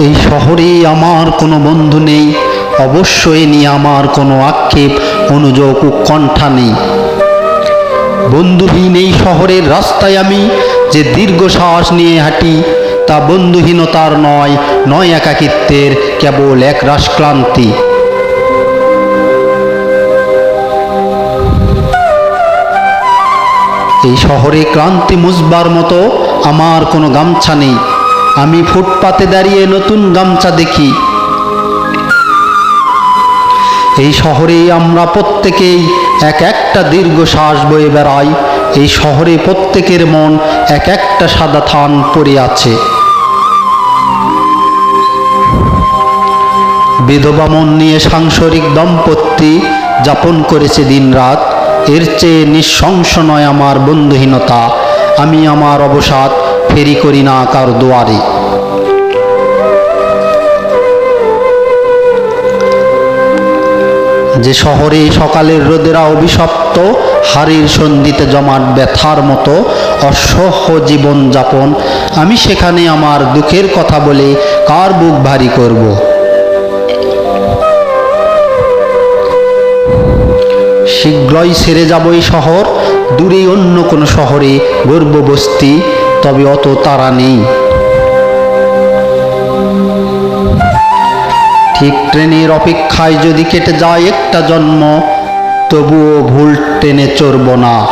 এই শহরে আমার কোনো বন্ধু নেই। অবশ্যই নিয়ে আমার কোনো আক্ষেপ অনুযোগ উৎকণ্ঠা নেই। বন্ধুহীন এই শহরের রাস্তায় আমি যে দীর্ঘশ্বাস নিয়ে হাঁটি, তা বন্ধুহীনতার নয় নয় একাকিত্বের কেবল এক রাসক্লান্তি। এই শহরে ক্লান্তি মুজবার মতো আমার কোনো গামছা নেই। আমি ফুটপাতে দাঁড়িয়ে নতুন গামছা দেখি। এই শহরে আমরা প্রত্যেকেই এক একটা দীর্ঘ শ্বাস বয়ে বেড়াই। এই শহরে প্রত্যেকের মন এক একটা সাদা থান পড়ে আছে। বিধবা মন নিয়ে সাংসারিক দম্পতি যাপন করেছে দিনরাত। এর চেয়ে নিঃশংস নয় আমার বন্ধুহীনতা। আমি আমার অবসাদ ফেরি করি না কার দুয়ারে। যে শহরে সকালের রোদেরা অভিশপ্ত, হাড়ির সন্ধিতে জমাট ব্যথার মতো অসহ্য জীবন যাপন, আমি সেখানে আমার দুঃখের কথা বলে কার বুক ভারী করব? শীঘ্রই সেরে যাব এই শহর দূরে অন্য কোনো শহরে গর্ববস্তি তবে অত তারা নেই। ঠিক ট্রেনের অপেক্ষায় যদি কেটে যায় একটা জন্ম, তবুও ভুল ট্রেনে চড়ব না।